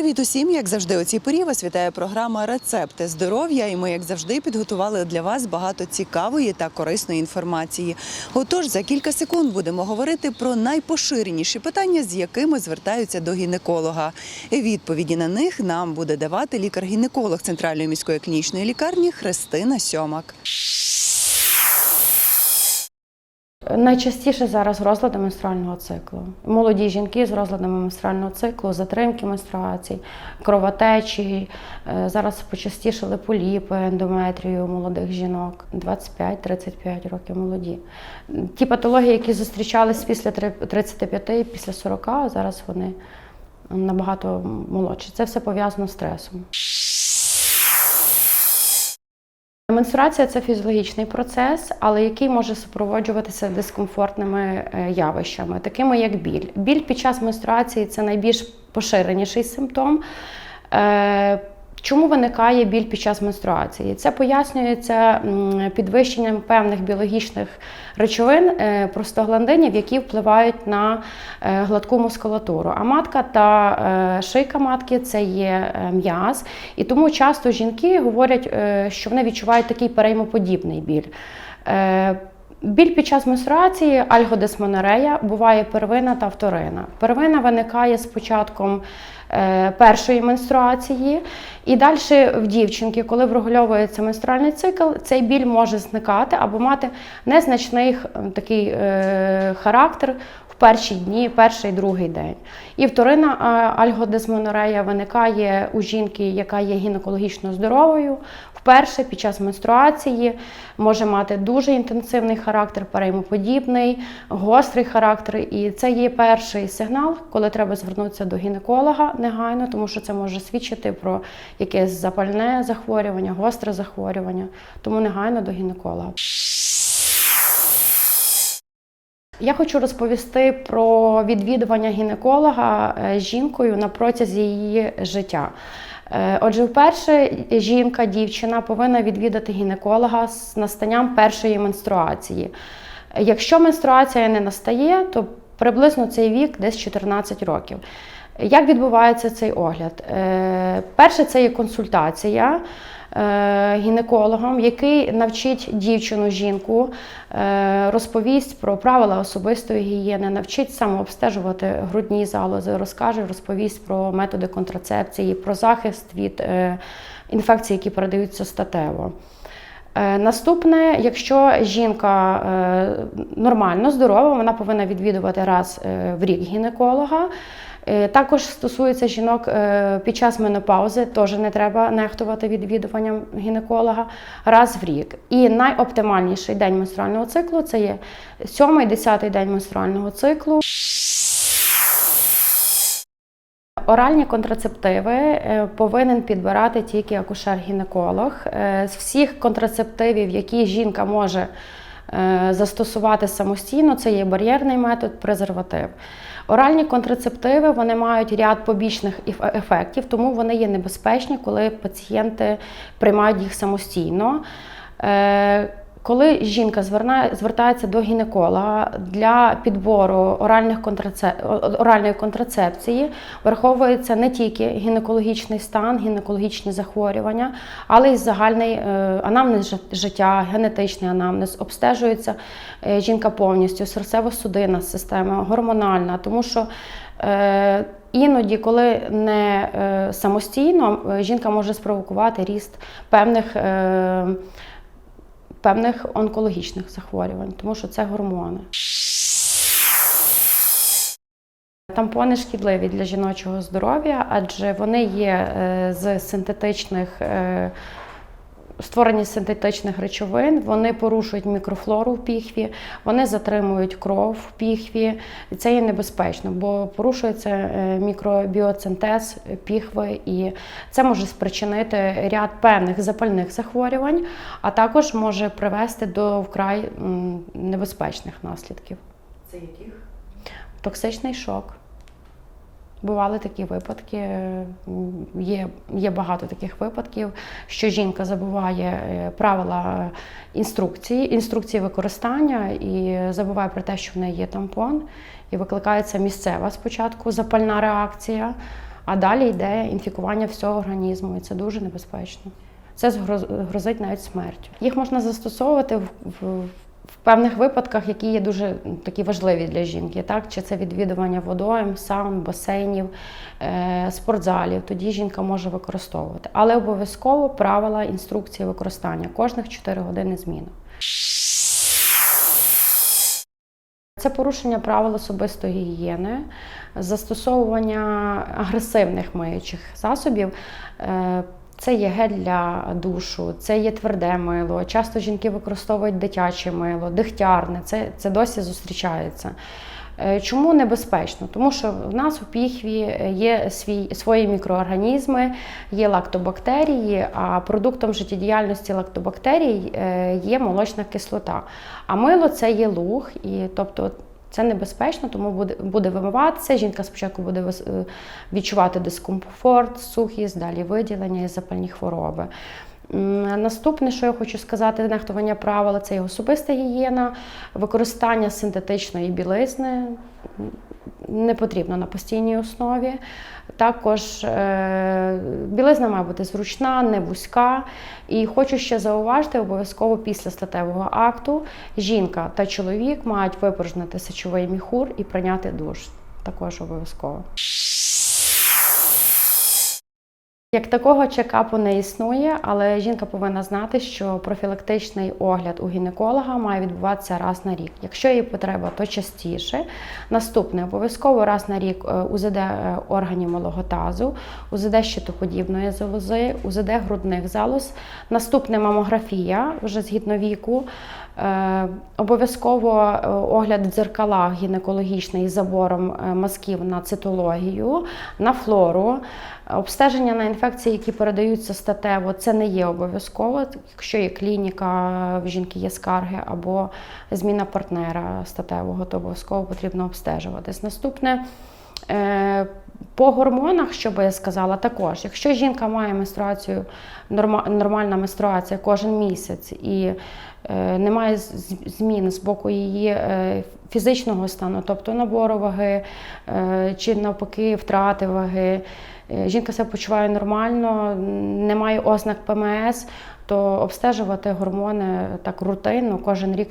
Привіт усім! Як завжди, у цій порі вас вітає програма Рецепти здоров'я. І ми, як завжди, підготували для вас багато цікавої та корисної інформації. Отож, за кілька секунд будемо говорити про найпоширеніші питання, з якими звертаються до гінеколога. Відповіді на них нам буде давати лікар-гінеколог Центральної міської клінічної лікарні Христина Сьомак. Найчастіше зараз розлади менструального циклу. Молоді жінки з розладами менструального циклу, затримки менструацій, кровотечі. Е, Зараз почастішали поліпи, ендометрію молодих жінок 25-35 років молоді. Ті патології, які зустрічались після три- 35 і після 40, зараз вони набагато молодші. Це все пов'язано з стресом. Менструація це фізіологічний процес, але який може супроводжуватися дискомфортними е, явищами, такими як біль. Біль під час менструації це найбільш поширеніший симптом. Чому виникає біль під час менструації? Це пояснюється підвищенням певних біологічних речовин е, простагландинів, які впливають на е, гладку мускулатуру. А матка та е, шийка матки це є м'яз, і тому часто жінки говорять, що вони відчувають такий переймоподібний біль. Е, Біль під час менструації, альгодисмонорея, буває первина та вторина. Первина виникає з початком е, першої менструації, і далі в дівчинки, коли врегульовується менструальний цикл, цей біль може зникати або мати незначний х- такий е, характер перші дні, перший другий день. І вторина а, альгодисмонорея виникає у жінки, яка є гінекологічно здоровою. Вперше під час менструації може мати дуже інтенсивний характер, переймоподібний, гострий характер. І це є перший сигнал, коли треба звернутися до гінеколога негайно, тому що це може свідчити про якесь запальне захворювання, гостре захворювання. Тому негайно до гінеколога. Я хочу розповісти про відвідування гінеколога е, жінкою на протязі її життя. Е, Отже, вперше жінка, дівчина повинна відвідати гінеколога з настанням першої менструації. Якщо менструація не настає, то приблизно цей вік десь 14 років. Як відбувається цей огляд? Е, Перше, це є консультація гінекологом, який навчить дівчину, жінку, е, розповість про правила особистої гігієни, навчить самообстежувати грудні залози, розкаже, розповість про методи контрацепції, про захист від е, інфекцій, які передаються статево. Е, Наступне, якщо жінка е, нормально, здорова, вона повинна відвідувати раз е, в рік гінеколога. Е, Також стосується жінок е, під час менопаузи, теж не треба нехтувати відвідуванням гінеколога раз в рік. І найоптимальніший день менструального циклу це є 7-10 день менструального циклу. Оральні контрацептиви е, повинен підбирати тільки акушер-гінеколог. З всіх контрацептивів, які жінка може застосувати самостійно, це є бар'єрний метод, презерватив. Оральні контрацептиви вони мають ряд побічних ефектів, тому вони є небезпечні, коли пацієнти приймають їх самостійно. Коли жінка звертається до гінеколога для підбору оральних контраце... о- оральної контрацепції, враховується не тільки гінекологічний стан, гінекологічні захворювання, але й загальний е, анамнез життя, генетичний анамнез. Обстежується е, жінка повністю, серцево-судинна система, гормональна, тому що е, Іноді, коли не самостійно, жінка може спровокувати ріст певних, певних онкологічних захворювань, тому що це гормони. Тампони шкідливі для жіночого здоров'я, адже вони є е, з синтетичних. Створені з синтетичних речовин, вони порушують мікрофлору в піхві, вони затримують кров в піхві. І це є небезпечно, бо порушується е, мікробіоцинтез піхви, і це може спричинити ряд певних запальних захворювань, а також може привести до вкрай небезпечних наслідків. Це яких? Токсичний шок. Бували такі випадки, є, є багато таких випадків, що жінка забуває е, правила інструкції, інструкції використання і забуває про те, що в неї є тампон, і викликається місцева спочатку запальна реакція, а далі йде інфікування всього організму, і це дуже небезпечно. Це грозить навіть смертю. Їх можна застосовувати в, в, певних випадках, які є дуже такі важливі для жінки. Так? Чи це відвідування водойм, саун, басейнів, е, спортзалів. Тоді жінка може використовувати. Але обов'язково правила інструкції використання кожних 4 години зміна. Це порушення правил особистої гігієни, застосовування агресивних миючих засобів. Е, Це є гель для душу, це є тверде мило. Часто жінки використовують дитяче мило, дихтярне. Це, це досі зустрічається. Е, Чому небезпечно? Тому що в нас у піхві є свій, свої мікроорганізми, є лактобактерії, а продуктом життєдіяльності лактобактерій е, є молочна кислота. А мило це є луг, і тобто це небезпечно, тому буде, буде вимиватися. Жінка спочатку буде е, відчувати дискомфорт, сухість, далі виділення і запальні хвороби. Наступне, що я хочу сказати, нехтування правил це є особиста гігієна, використання синтетичної білизни не потрібно на постійній основі. Також е, білизна має бути зручна, не вузька. І хочу ще зауважити, обов'язково після статевого акту жінка та чоловік мають випорожнити сечовий міхур і прийняти душ. Також обов'язково. Як такого чекапу не існує, але жінка повинна знати, що профілактичний огляд у гінеколога має відбуватися раз на рік. Якщо є потреба, то частіше. Наступне обов'язково раз на рік е, УЗД е, органів малого тазу, УЗД щитоподібної залози, УЗД грудних залоз. Наступне мамографія вже згідно віку. Е, Обов'язково е, огляд в дзеркалах гінекологічний з забором е, мазків на цитологію, на флору. Обстеження на інфекції, які передаються статево, це не є обов'язково. Якщо є клініка, в жінки є скарги або зміна партнера статевого, то обов'язково потрібно обстежуватись. Наступне. Е, По гормонах, що би я сказала, також, якщо жінка має менструацію, нормальна менструація кожен місяць і е, немає змін з боку її е, фізичного стану, тобто набору ваги чи навпаки втрати ваги, жінка себе почуває нормально, немає ознак ПМС, то обстежувати гормони так рутинно кожен рік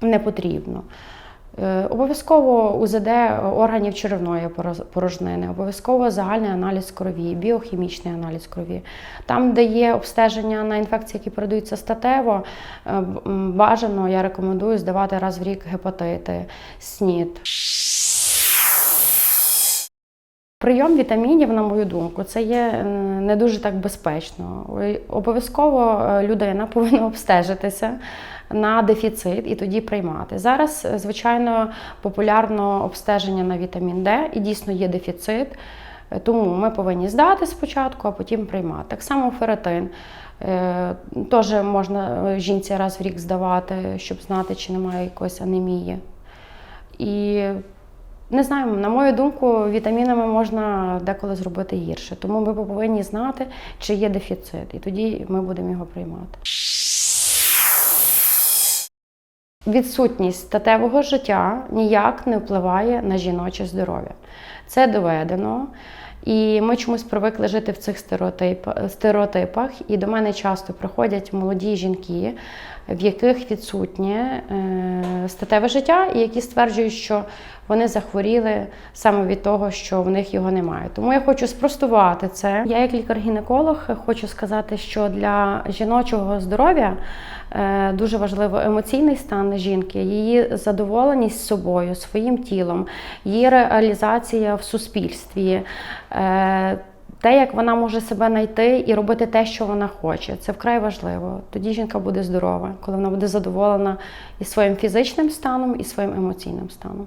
не потрібно. Е, Обов'язково УЗД органів черевної порожнини, обов'язково загальний аналіз крові, біохімічний аналіз крові. Там, де є обстеження на інфекції, які передаються статево, е, бажано, я рекомендую здавати раз в рік гепатити, СНІД. Прийом вітамінів, на мою думку, це є е, не дуже так безпечно. Обов'язково е, людина повинна обстежитися на дефіцит і тоді приймати. Зараз, е, звичайно, популярно обстеження на вітамін Д і дійсно є дефіцит. Тому ми повинні здати спочатку, а потім приймати. Так само феретин. Теж можна жінці раз в рік здавати, щоб знати, чи немає якоїсь анемії. І не знаю, на мою думку, вітамінами можна деколи зробити гірше. Тому ми повинні знати, чи є дефіцит, і тоді ми будемо його приймати. Відсутність статевого життя ніяк не впливає на жіноче здоров'я. Це доведено. І ми чомусь привикли жити в цих стереотип- стереотипах. І до мене часто приходять молоді жінки, в яких відсутнє е, статеве життя, і які стверджують, що вони захворіли саме від того, що в них його немає. Тому я хочу спростувати це. Я, як лікар-гінеколог, хочу сказати, що для жіночого здоров'я е, дуже важливо емоційний стан жінки, її задоволеність собою, своїм тілом, її реалізація в суспільстві. Е, те, як вона може себе знайти і робити те, що вона хоче, це вкрай важливо. Тоді жінка буде здорова, коли вона буде задоволена і своїм фізичним станом, і своїм емоційним станом.